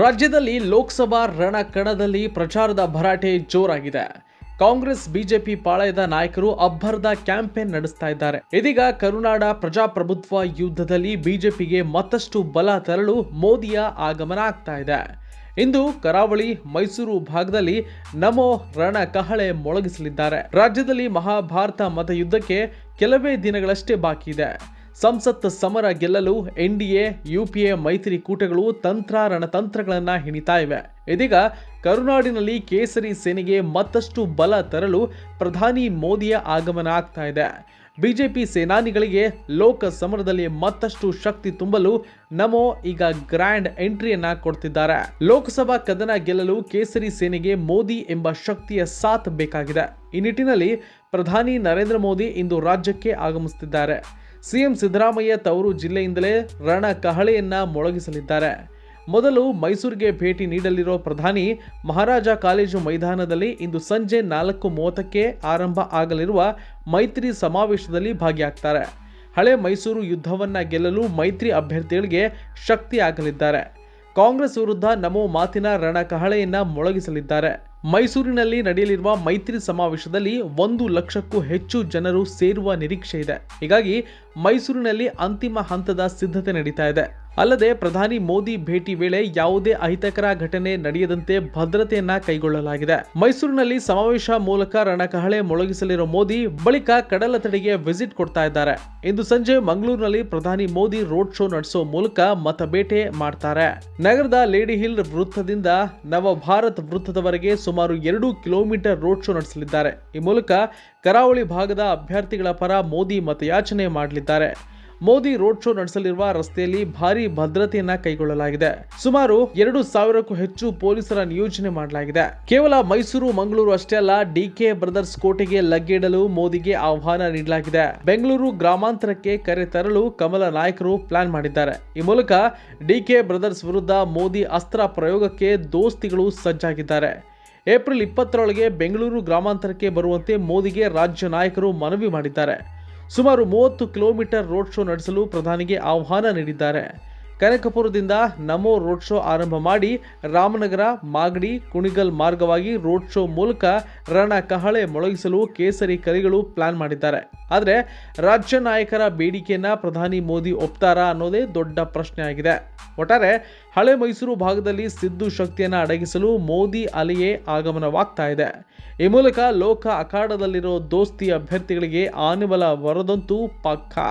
ರಾಜ್ಯದಲ್ಲಿ ಲೋಕಸಭಾ ರಣಕಣದಲ್ಲಿ ಪ್ರಚಾರದ ಭರಾಟೆ ಜೋರಾಗಿದೆ. ಕಾಂಗ್ರೆಸ್, ಬಿಜೆಪಿ ಪಾಳಯದ ನಾಯಕರು ಅಬ್ಬರದ ಕ್ಯಾಂಪೇನ್ ನಡೆಸ್ತಾ ಇದ್ದಾರೆ. ಇದೀಗ ಕರುನಾಡ ಪ್ರಜಾಪ್ರಭುತ್ವ ಯುದ್ಧದಲ್ಲಿ ಬಿಜೆಪಿಗೆ ಮತ್ತಷ್ಟು ಬಲ ತರಲು ಮೋದಿಯ ಆಗಮನ ಆಗ್ತಾ ಇದೆ. ಇಂದು ಕರಾವಳಿ ಮೈಸೂರು ಭಾಗದಲ್ಲಿ ನಮೋ ರಣ ಕಹಳೆ ಮೊಳಗಿಸಲಿದ್ದಾರೆ. ರಾಜ್ಯದಲ್ಲಿ ಮಹಾಭಾರತ ಮತಯುದ್ಧಕ್ಕೆ ಕೆಲವೇ ದಿನಗಳಷ್ಟೇ ಬಾಕಿ ಇದೆ. ಸಂಸತ್ ಸಮರ ಗೆಲ್ಲಲು ಎನ್ಡಿಎ, ಯುಪಿಎ ಮೈತ್ರಿಕೂಟಗಳು ತಂತ್ರ ರಣತಂತ್ರಗಳನ್ನ ಹಿಣಿತಾ ಇವೆ. ಇದೀಗ ಕರುನಾಡಿನಲ್ಲಿ ಕೇಸರಿ ಸೇನೆಗೆ ಮತ್ತಷ್ಟು ಬಲ ತರಲು ಪ್ರಧಾನಿ ಮೋದಿಯ ಆಗಮನ ಆಗ್ತಾ ಇದೆ. ಬಿಜೆಪಿ ಸೇನಾನಿಗಳಿಗೆ ಲೋಕ ಸಮರದಲ್ಲಿ ಮತ್ತಷ್ಟು ಶಕ್ತಿ ತುಂಬಲು ನಮೋ ಈಗ ಗ್ರ್ಯಾಂಡ್ ಎಂಟ್ರಿಯನ್ನ ಕೊಡ್ತಿದ್ದಾರೆ. ಲೋಕಸಭಾ ಕದನ ಗೆಲ್ಲಲು ಕೇಸರಿ ಸೇನೆಗೆ ಮೋದಿ ಎಂಬ ಶಕ್ತಿಯ ಸಾಥ್ ಬೇಕಾಗಿದೆ. ಈ ನಿಟ್ಟಿನಲ್ಲಿ ಪ್ರಧಾನಿ ನರೇಂದ್ರ ಮೋದಿ ಇಂದು ರಾಜ್ಯಕ್ಕೆ ಆಗಮಿಸುತ್ತಿದ್ದಾರೆ. ಸಿಎಂ ಸಿದ್ದರಾಮಯ್ಯ ತವರು ಜಿಲ್ಲೆಯಿಂದಲೇ ರಣ ಕಹಳೆಯನ್ನ ಮೊಳಗಿಸಲಿದ್ದಾರೆ. ಮೊದಲು ಮೈಸೂರಿಗೆ ಭೇಟಿ ನೀಡಲಿರೋ ಪ್ರಧಾನಿ ಮಹಾರಾಜ ಕಾಲೇಜು ಮೈದಾನದಲ್ಲಿ ಇಂದು ಸಂಜೆ ನಾಲ್ಕು ಮೂವತ್ತಕ್ಕೆ ಆರಂಭ ಆಗಲಿರುವ ಮೈತ್ರಿ ಸಮಾವೇಶದಲ್ಲಿ ಭಾಗಿಯಾಗ್ತಾರೆ. ಹಳೆ ಮೈಸೂರು ಯುದ್ಧವನ್ನ ಗೆಲ್ಲಲು ಮೈತ್ರಿ ಅಭ್ಯರ್ಥಿಗಳಿಗೆ ಶಕ್ತಿ ಆಗಲಿದ್ದಾರೆ ಕಾಂಗ್ರೆಸ್ ವಿರುದ್ಧ ನಮೋ ಮಾತಿನ ರಣಕಹಳೆಯನ್ನ ಮೊಳಗಿಸಲಿದ್ದಾರೆ. ಮೈಸೂರಿನಲ್ಲಿ ನಡೆಯಲಿರುವ ಮೈತ್ರಿ ಸಮಾವೇಶದಲ್ಲಿ ಒಂದು ಲಕ್ಷಕ್ಕೂ ಹೆಚ್ಚು ಜನರು ಸೇರುವ ನಿರೀಕ್ಷೆ ಇದೆ. ಹೀಗಾಗಿ ಮೈಸೂರಿನಲ್ಲಿ ಅಂತಿಮ ಹಂತದ ಸಿದ್ಧತೆ ನಡೀತಾ ಇದೆ. ಅಲ್ಲದೆ ಪ್ರಧಾನಿ ಮೋದಿ ಭೇಟಿ ವೇಳೆ ಯಾವುದೇ ಅಹಿತಕರ ಘಟನೆ ನಡೆಯದಂತೆ ಭದ್ರತೆಯನ್ನ ಕೈಗೊಳ್ಳಲಾಗಿದೆ. ಮೈಸೂರಿನಲ್ಲಿ ಸಮಾವೇಶ ಮೂಲಕ ರಣಕಹಳೆ ಮೊಳಗಿಸಲಿರುವ ಮೋದಿ ಬಳಿಕ ಕಡಲ ತಡೆಗೆ ವಿಸಿಟ್ ಕೊಡ್ತಾ ಇದ್ದಾರೆ. ಇಂದು ಸಂಜೆ ಮಂಗಳೂರಿನಲ್ಲಿ ಪ್ರಧಾನಿ ಮೋದಿ ರೋಡ್ ಶೋ ನಡೆಸೋ ಮೂಲಕ ಮತಬೇಟೆ ಮಾಡ್ತಾರೆ. ನಗರದ ಲೇಡಿ ಹಿಲ್ ವೃತ್ತದಿಂದ ನವಭಾರತ್ ವೃತ್ತದವರೆಗೆ ಸುಮಾರು ಎರಡು ಕಿಲೋಮೀಟರ್ ರೋಡ್ ಶೋ ನಡೆಸಲಿದ್ದಾರೆ. ಈ ಮೂಲಕ ಕರಾವಳಿ ಭಾಗದ ಅಭ್ಯರ್ಥಿಗಳ ಪರ ಮೋದಿ ಮತಯಾಚನೆ ಮಾಡಲಿದ್ದಾರೆ. ಮೋದಿ ರೋಡ್ ಶೋ ನಡೆಸಲಿರುವ ರಸ್ತೆಯಲ್ಲಿ ಭಾರಿ ಭದ್ರತೆಯನ್ನ ಕೈಗೊಳ್ಳಲಾಗಿದೆ. ಸುಮಾರು ಎರಡು ಸಾವಿರಕ್ಕೂ ಹೆಚ್ಚು ಪೊಲೀಸರ ನಿಯೋಜನೆ ಮಾಡಲಾಗಿದೆ. ಕೇವಲ ಮೈಸೂರು, ಮಂಗಳೂರು ಅಷ್ಟೇ ಅಲ್ಲ ಡಿಕೆ ಬ್ರದರ್ಸ್ ಕೋಟೆಗೆ ಇಡಲು ಮೋದಿಗೆ ಆಹ್ವಾನ ನೀಡಲಾಗಿದೆ. ಬೆಂಗಳೂರು ಗ್ರಾಮಾಂತರಕ್ಕೆ ಕರೆ ತರಲು ಕಮಲ ನಾಯಕರು ಪ್ಲಾನ್ ಮಾಡಿದ್ದಾರೆ. ಈ ಮೂಲಕ ಡಿಕೆ ಬ್ರದರ್ಸ್ ವಿರುದ್ಧ ಮೋದಿ ಅಸ್ತ್ರ ಪ್ರಯೋಗಕ್ಕೆ ದೋಸ್ತಿಗಳು ಸಜ್ಜಾಗಿದ್ದಾರೆ. ಏಪ್ರಿಲ್ ಇಪ್ಪತ್ತರೊಳಗೆ ಬೆಂಗಳೂರು ಗ್ರಾಮಾಂತರಕ್ಕೆ ಬರುವಂತೆ ಮೋದಿಗೆ ರಾಜ್ಯ ನಾಯಕರು ಮನವಿ ಮಾಡಿದ್ದಾರೆ. ಸುಮಾರು ಮೂವತ್ತು ಕಿಲೋಮೀಟರ್ ರೋಡ್ ಶೋ ನಡೆಸಲು ಪ್ರಧಾನಿಗೆ ಆಹ್ವಾನ ನೀಡಿದ್ದಾರೆ. ಕನಕಪುರದಿಂದ ನಮೋ ರೋಡ್ ಶೋ ಆರಂಭ ಮಾಡಿ ರಾಮನಗರ, ಮಾಗಡಿ, ಕುಣಿಗಲ್ ಮಾರ್ಗವಾಗಿ ರೋಡ್ ಶೋ ಮೂಲಕ ರಣ ಕಹಳೆ ಮೊಳಗಿಸಲು ಕೇಸರಿ ಕರಿಗಳು ಪ್ಲಾನ್ ಮಾಡಿದ್ದಾರೆ. ಆದರೆ ರಾಜ್ಯ ನಾಯಕರ ಬೇಡಿಕೆಯನ್ನ ಪ್ರಧಾನಿ ಮೋದಿ ಒಪ್ತಾರಾ ಅನ್ನೋದೇ ದೊಡ್ಡ ಪ್ರಶ್ನೆ ಆಗಿದೆ ಒಟ್ಟಾರೆ ಹಳೆ ಮೈಸೂರು ಭಾಗದಲ್ಲಿ ಸಿದ್ದು ಶಕ್ತಿಯನ್ನು ಅಡಗಿಸಲು ಮೋದಿ ಅಲೆಯೇ ಆಗಮನವಾಗ್ತಾ ಇದೆ. ಈ ಮೂಲಕ ಲೋಕ ಅಖಾಡದಲ್ಲಿರೋ ದೋಸ್ತಿ ಅಭ್ಯರ್ಥಿಗಳಿಗೆ ಆನೆಬಲ ಬರದಂತೂ ಪಕ್ಕಾ.